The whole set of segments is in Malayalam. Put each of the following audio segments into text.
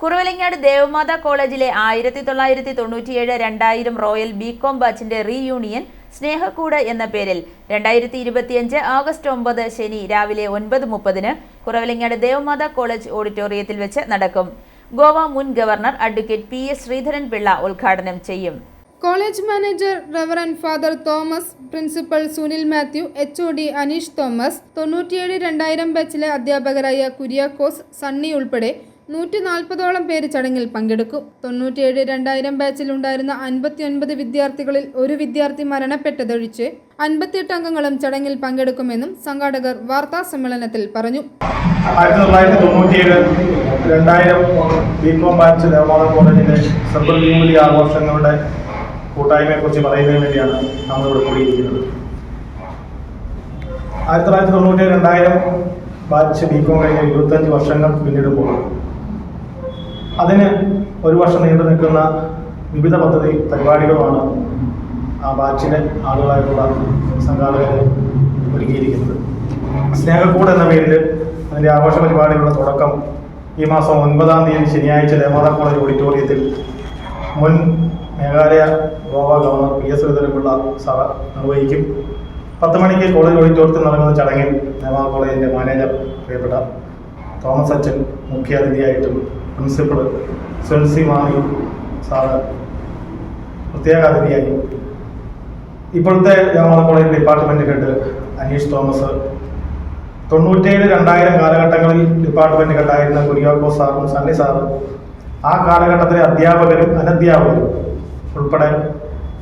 കുറവലങ്ങാട് ദേവമാതാ കോളേജിലെ ആയിരത്തി തൊള്ളായിരത്തി തൊണ്ണൂറ്റിയേഴ് രണ്ടായിരം റോയൽ ബികോം ബാച്ചിന്റെ റീയൂണിയൻ സ്നേഹക്കൂട് എന്ന പേരിൽ രണ്ടായിരത്തി ഇരുപത്തിയഞ്ച് ആഗസ്റ്റ് ഒമ്പത് ശനി രാവിലെ ഒൻപത് മുപ്പതിന് കുറവലങ്ങാട് ദേവമാതാ കോളേജ് ഓഡിറ്റോറിയത്തിൽ വെച്ച് നടക്കും. ഗോവ മുൻ governor advocate P S Sreedharan Pillai ഉദ്ഘാടനം ചെയ്യും. College manager reverend father Thomas principal Sunil Mathew H O D Aneesh Thomas തൊണ്ണൂറ്റിയേഴ് രണ്ടായിരം ബാച്ചിലെ അധ്യാപകരായ കുര്യാക്കോസ് സണ്ണി ഉൾപ്പെടെ നൂറ്റി നാൽപ്പതോളം പേര് ചടങ്ങിൽ പങ്കെടുക്കും. തൊണ്ണൂറ്റിയേഴ് രണ്ടായിരം ബാച്ചിലുണ്ടായിരുന്ന അൻപത്തിയൊൻപത് വിദ്യാർത്ഥികളിൽ ഒരു വിദ്യാർത്ഥി മരണപ്പെട്ടതൊഴിച്ച് അൻപത്തിയെട്ട് അംഗങ്ങളും ചടങ്ങിൽ പങ്കെടുക്കുമെന്നും സംഘാടകർ വാർത്താ സമ്മേളനത്തിൽ പറഞ്ഞു. ആയിരത്തി തൊള്ളായിരത്തി തൊണ്ണൂറ്റിയേഴ് രണ്ടായിരം ബികോം ബാച്ച് ദേവമാത കോളേജിലെ സെൻട്രൽ ജൂബിലി ആഘോഷങ്ങളുടെ കൂട്ടായ്മയെക്കുറിച്ച് പറയുന്നതിന് വേണ്ടിയാണ് നമ്മൾ ഇവിടെ കൂടിയിരിക്കുന്നത്. ആയിരത്തി തൊള്ളായിരത്തി രണ്ടായിരം ബാച്ച് ബികോം കഴിഞ്ഞ ഇരുപത്തഞ്ച് വർഷങ്ങൾ പിന്നിടുമ്പോൾ അതിന് ഒരു വർഷം നീണ്ടു നിൽക്കുന്ന വിവിധ പദ്ധതി പരിപാടികളുമാണ് ആ ബാച്ചിലെ ആളുകളായിട്ടുള്ള സംഘാടകര് ഒരുക്കിയിരിക്കുന്നത്. സ്നേഹക്കൂട് എന്ന പേരിൽ അതിന്റെ ആഘോഷ പരിപാടികളുടെ തുടക്കം ഈ മാസം ഒൻപതാം തീയതി ശനിയാഴ്ച ദേവമാതാ കോളേജ് ഓഡിറ്റോറിയത്തിൽ മുൻ Meghalaya Goa governor P S Sreedharanpillai സഭ നിർവഹിക്കും. പത്ത് മണിക്ക് കോളേജ് ഓഡിറ്റോറിയത്തിൽ നടക്കുന്ന ചടങ്ങിൽ ദേവമാതാ കോളേജിന്റെ മാനേജർ പ്രിയപ്പെട്ട തോമസ് അച്ഛൻ മുഖ്യാതിഥിയായിട്ടും പ്രിൻസിപ്പൾ സുൽസി മാണി സാറ് പ്രത്യേക അതിഥിയായി ഇപ്പോഴത്തെ ഞങ്ങളുടെ college department head Aneesh Thomas. തൊണ്ണൂറ്റേഴ് രണ്ടായിരം കാലഘട്ടങ്ങളിൽ ഡിപ്പാർട്ട്മെന്റ് ഹെഡായിരുന്ന കുര്യാക്കോ സാറും സണ്ണി സാറും ആ കാലഘട്ടത്തിലെ അധ്യാപകരും അനധ്യാപകരും ഉൾപ്പെടെ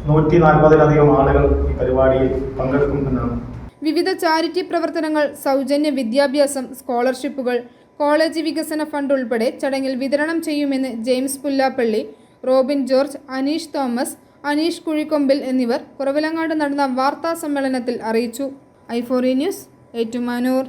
നൂറ്റി നാൽപ്പതിലധികം ആളുകൾ ഈ പരിപാടിയിൽ പങ്കെടുക്കും എന്നാണ്. വിവിധ ചാരിറ്റി പ്രവർത്തനങ്ങൾ സൗജന്യ വിദ്യാഭ്യാസം സ്കോളർഷിപ്പുകൾ കോളേജ് വികസന ഫണ്ട് ഉൾപ്പെടെ ചടങ്ങിൽ വിതരണം ചെയ്യുമെന്ന് ജെയിംസ് പുല്ലാപ്പള്ളി റോബിൻ ജോർജ് അനീഷ് തോമസ് അനീഷ് കുഴിക്കൊമ്പിൽ എന്നിവർ കുറവിലങ്ങാട് നടന്ന വാർത്താ സമ്മേളനത്തിൽ അറിയിച്ചു. ഐഫോറി ന്യൂസ് ഏറ്റുമാനൂർ.